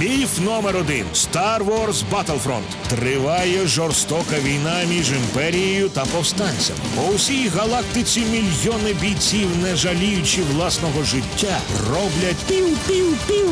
Міф номер один Star Wars Battlefront. Триває жорстока війна між імперією та повстанцями. По усій галактиці мільйони бійців, не жаліючи власного життя, роблять пів-пів-пів.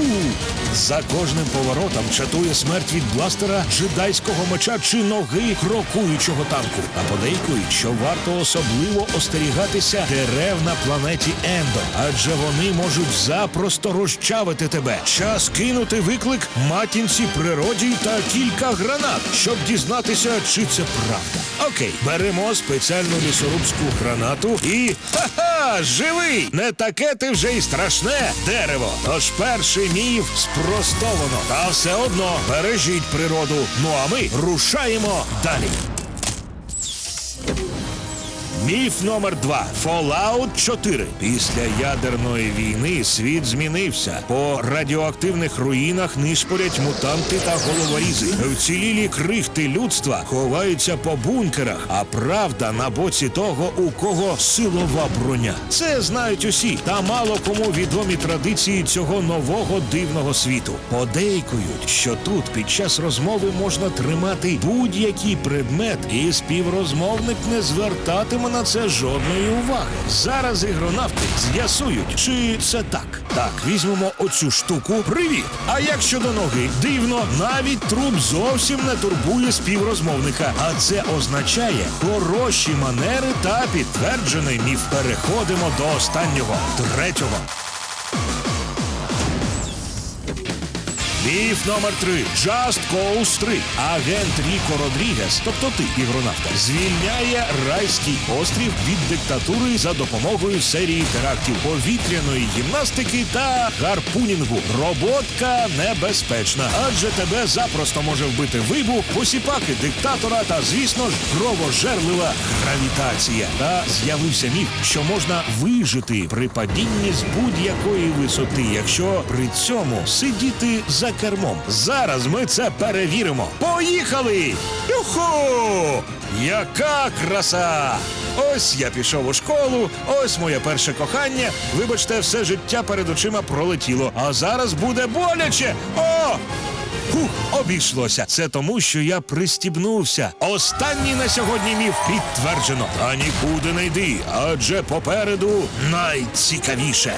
За кожним поворотом чатує смерть від бластера, джедайського меча чи ноги крокуючого танку. А подейкують, що варто особливо остерігатися дерев на планеті Ендор, адже вони можуть запросто розчавити тебе. Час кинути виклик матінці природі та кілька гранат, щоб дізнатися, чи це правда. Окей, беремо спеціальну лісорубську гранату і ха-ха! Живий! Не таке ти вже й страшне дерево. Тож перший міф спростовано. Та все одно бережіть природу. Ну а ми рушаємо далі. Міф номер два Fallout 4. Після ядерної війни світ змінився. По радіоактивних руїнах нишпорять мутанти та головорізи. Вцілілі крихти людства ховаються по бункерах, а правда на боці того, у кого силова броня. Це знають усі, та мало кому відомі традиції цього нового дивного світу. Подейкують, що тут під час розмови можна тримати будь-який предмет, і співрозмовник не звертатиме на це жодної уваги. Зараз ігронавти з'ясують, чи це так. Так, візьмемо оцю штуку. Привіт! А як щодо ноги? Дивно, навіть труп зовсім не турбує співрозмовника. А це означає хороші манери та підтверджений міф. Переходимо до останнього, третього. Міф номер три Just Cause 3. Агент Ріко Родрігес, тобто ти, ігронавта, звільняє райський острів від диктатури за допомогою серії терактів повітряної гімнастики та гарпунінгу. Роботка небезпечна, адже тебе запросто може вбити вибух, посіпаки диктатора та, звісно ж, кровожерлива гравітація. Та з'явився міф, що можна вижити при падінні з будь-якої висоти, якщо при цьому сидіти за кермом. Зараз ми це перевіримо. Поїхали! Юху! Яка краса! Ось я пішов у школу, ось моє перше кохання. Вибачте, все життя перед очима пролетіло. А зараз буде боляче. О! Фух, обійшлося. Це тому, що я пристібнувся. Останній на сьогодні міф підтверджено. Та нікуди не йди, адже попереду найцікавіше.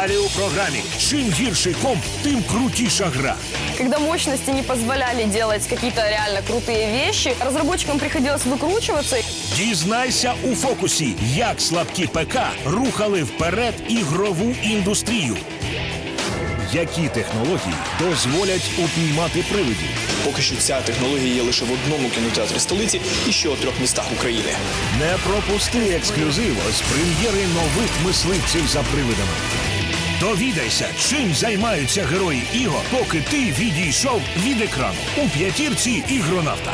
Далі у програмі. Чим гірший комп, тим крутіша гра. Когда мощности не позволяли делать какие-то реально крутые вещи, разработчикам приходилось выкручиваться. Дізнайся у фокусі, як слабкі ПК рухали вперед ігрову індустрію. Які технології дозволять упіймати привидів? Поки що ця технологія є лише в одному кінотеатрі столиці і ще у трьох містах України. Не пропусти ексклюзив з прем'єри нових мисливців за привидами. Довідайся, чим займаються герої ігор, поки ти відійшов від екрану у п'ятірці ігронавта.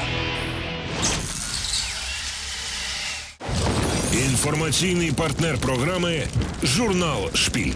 Інформаційний партнер програми Журнал Шпіль.